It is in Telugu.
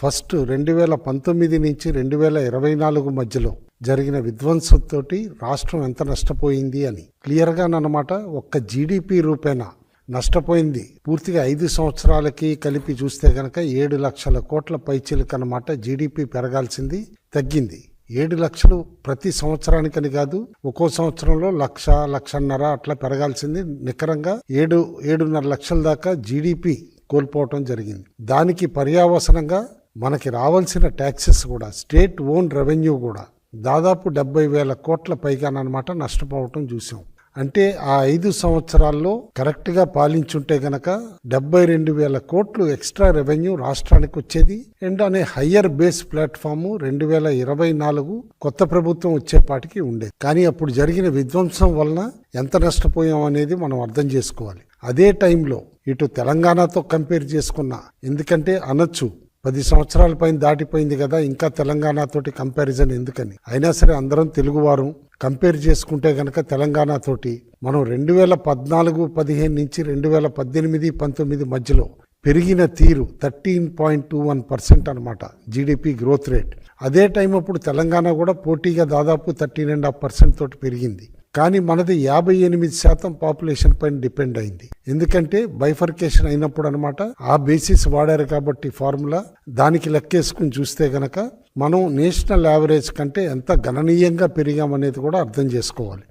ఫస్ట్ రెండు వేల పంతొమ్మిది నుంచి రెండు వేల ఇరవై నాలుగు మధ్యలో జరిగిన విధ్వంసంతో రాష్ట్రం ఎంత నష్టపోయింది అని క్లియర్గా అన్నమాట. ఒక్క జీడిపి రూపేణా నష్టపోయింది. పూర్తిగా ఐదు సంవత్సరాలకి కలిపి చూస్తే కనుక ఏడు లక్షల కోట్ల పైచీలకు అన్నమాట జీడిపి పెరగాల్సింది తగ్గింది. ఏడు లక్షలు ప్రతి సంవత్సరానికని కాదు ఒక్కో సంవత్సరంలో లక్ష లక్షన్నర అట్లా పెరగాల్సింది. నికరంగా ఏడు ఏడున్నర లక్షల దాకా జీడిపి కోల్పోవటం జరిగింది. దానికి పర్యావసనంగా మనకి రావాల్సిన ట్యాక్సెస్ కూడా స్టేట్ ఓన్ రెవెన్యూ కూడా దాదాపు డెబ్బై వేల కోట్ల పైగానమాట నష్టపోవటం చూసాం. అంటే ఆ ఐదు సంవత్సరాల్లో కరెక్ట్గా పాలించుంటే గనక డెబ్బై రెండు వేల కోట్లు ఎక్స్ట్రా రెవెన్యూ రాష్ట్రానికి వచ్చేది. అండ్ అనే హయ్యర్ బేస్ ప్లాట్ఫామ్ రెండు వేల ఇరవై నాలుగు కొత్త ప్రభుత్వం వచ్చేపాటికి ఉండేది. కానీ అప్పుడు జరిగిన విధ్వంసం వలన ఎంత నష్టపోయాం అనేది మనం అర్థం చేసుకోవాలి. అదే టైంలో ఇటు తెలంగాణతో కంపేర్ చేసుకున్నా ఎందుకంటే అనొచ్చు పది సంవత్సరాల పైన దాటిపోయింది కదా ఇంకా తెలంగాణతోటి కంపారిజన్ ఎందుకని? అయినా సరే అందరం తెలుగువారు కంపేర్ చేసుకుంటే గనక తెలంగాణతోటి మనం రెండు వేల పద్నాలుగు పదిహేను నుంచి రెండు వేల పద్దెనిమిది పంతొమ్మిది మధ్యలో పెరిగిన తీరు thirteen point two one percent అనమాట జీడిపి గ్రోత్ రేట్ అదే టైం అప్పుడు తెలంగాణ కూడా పోటీగా దాదాపు థర్టీన్ అండ్ హాఫ్ పర్సెంట్ తోటి పెరిగింది. కానీ మనది యాభై ఎనిమిది శాతం పాపులేషన్ పైన డిపెండ్ అయింది. ఎందుకంటే బైఫర్కేషన్ అయినప్పుడు అనమాట ఆ బేసిస్ వాడారు కాబట్టి ఫార్ములా దానికి లెక్కేసుకుని చూస్తే గనక మనం నేషనల్ యావరేజ్ కంటే ఎంత గణనీయంగా పెరిగామనేది కూడా అర్థం చేసుకోవాలి.